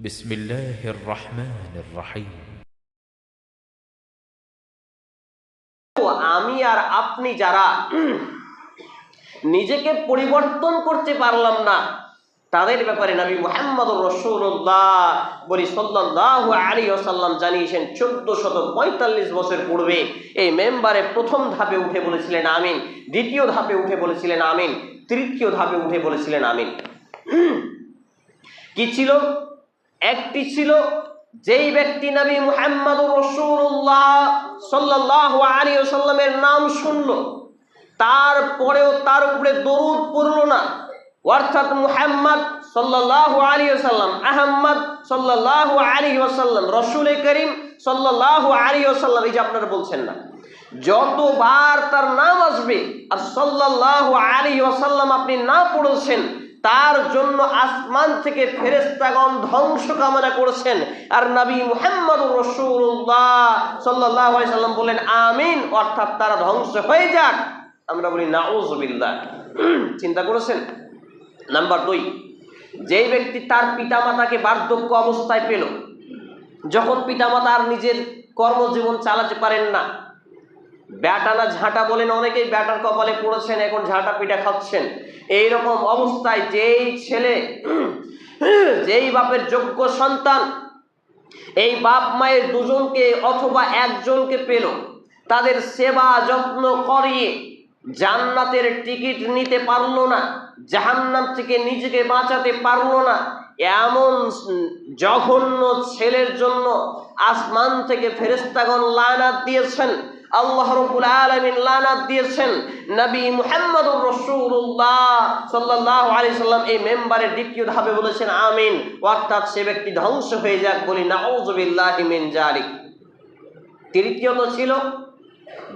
بسم الله الرحمن الرحيم তো আমি আর আপনি যারা নিজেকে পরিবর্তন করতে পারলাম না তাদের ব্যাপারে নবী মোহাম্মদ রসুল্লাহ বলি সাল্লাহ আলী ওসাল্লাম জানিয়েছেন চোদ্দ শত পঁয়তাল্লিশ বছর পূর্বে এই মেম্বারে প্রথম ধাপে উঠে বলেছিলেন আমিন দ্বিতীয় ধাপে উঠে বলেছিলেন আমিন তৃতীয় ধাপে উঠে বলেছিলেন আমিন কি ছিল একটি ছিল যেই ব্যক্তি নবী মুহাম্মদ রসুল্লাহ সাল্লাহ আলী সাল্লামের নাম শুনল, তারপরেও তার উপরে দরুদ পড়ল না। অর্থাৎ মুহাম্মদ সাল্লাহ আলী সাল্লাম আহম্মদ সাল্লাহ আলী ওসাল্লাম রসুল করিম সাল্লাহ আলী ওসাল্লাম এই যে আপনারা বলছেন না। যতবার তার নাম আসবে আর সাল্লাহ আলী ওসাল্লাম আপনি না পড়েছেন তার জন্য আসমান থেকে ফেরেস্তাগণ ধ্বংস কামনা করেছেন। আর নবী মুহাম্মদ রসুল্লাহ সাল্লাহ সাল্লাম বললেন আমিন। অর্থাৎ তারা ধ্বংস হয়ে যাক। আমরা বলি নাউজবিল্লাহ চিন্তা করেছেন? নাম্বার দুই, যেই ব্যক্তি তার পিতামাতাকে বার্ধক্য অবস্থায় পেল, যখন পিতামাতা আর নিজের কর্মজীবন চালাতে পারেন না ব্যাটা ঝাঁটা বলেন, অনেকেই ব্যাটার কপালে পড়েছেন, এখন ঝাঁটা পিঠা খাচ্ছেন। এই রকম অবস্থায় যেই ছেলে, যেই বাপের যোগ্য সন্তান, এই বাপ মায়ের দুজনকে অথবা একজনকে পেল, তাদের সেবা যত্ন করিয়ে জান্নাতের টিকিট নিতে পারল না, জাহান্নাম থেকে নিজেকে বাঁচাতে পারল না, এমন জঘন্য ছেলের জন্য আসমান থেকে ফেরেস্তাগণ লানাত দিয়েছেন। আল্লাহ রব্বুল আলামিন লানাত দিয়েছেন। নবী মুহাম্মদুর রাসূলুল্লাহ সাল্লাল্লাহু আলাইহি সাল্লাম এই মেম্বারের দ্বিতীয় ধাপে বলেছেন, আমিন। অর্থাৎ সে ব্যক্তি ধ্বংস হয়ে যাক বলি নাউযুবিল্লাহি মিন জালিক তৃতীয়ত ছিল,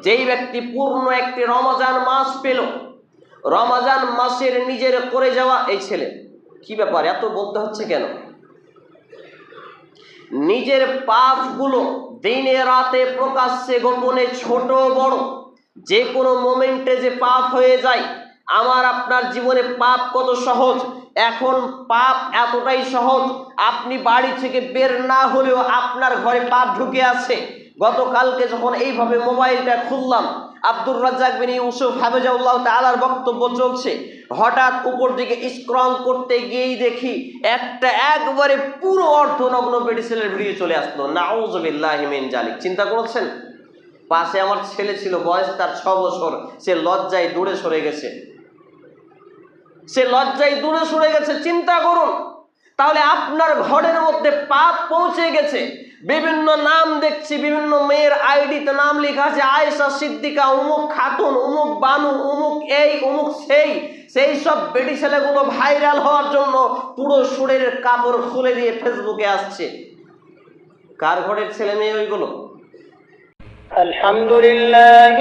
যেই ব্যক্তি পূর্ণ একটি রমজান মাস পেল, রমজান মাসের নিজের করে যাওয়া এই ছেলে। কি ব্যাপার? এত বলতে হচ্ছে কেন? নিজের পাপগুলো দিনে রাতে প্রকাশ্যে গোপনে ছোট বড়, যে কোনো মোমেন্টে যে পাপ হয়ে যায়, আমার আপনার জীবনে পাপ কত সহজ? এখন পাপ এতটাই সহজ, আপনি বাড়ি থেকে বের না হলেও আপনার ঘরে পাপ ঢুকে আছে গতকালকে যখন এইভাবে মোবাইলটা খুললাম, আব্দুর রাজ্জাক বিন ইউসুফ হাফেজাউল্লাহ তালার বক্তব্য চলছে। হঠাৎ উপর দিকে স্ক্রল করতে গিয়েই দেখি একটা একবারে পুরো অর্ধনগ্ন মেডিসিনের ভিডিও চলে আসলো। নাউজবিল্লাহ মিন জালিক চিন্তা করেছেন? পাশে আমার ছেলে ছিল, বয়স তার ছ বছর। সে লজ্জায় দূরে সরে গেছে। সে লজ্জায় দূরে সরে গেছে, চিন্তা করুন। তাহলে আপনার ঘরের মধ্যে পাপ পৌঁছে গেছে। বিভিন্ন নাম দেখছি, বিভিন্ন মেয়ের আইডিতে নাম লেখা আছে, আয়েশা, সিদ্দিকা, উমুক খাতুন, উমুক বানু, উমুক এই, উমুক সেই। সেই সব বেটি ছেলেগুলো ভাইরাল হওয়ার জন্য পুরো সুরের কাপড় খুলে দিয়ে ফেসবুকে আসছে। কার ঘরের ছেলে মেয়ে ওইগুলো? আলহামদুলিল্লাহ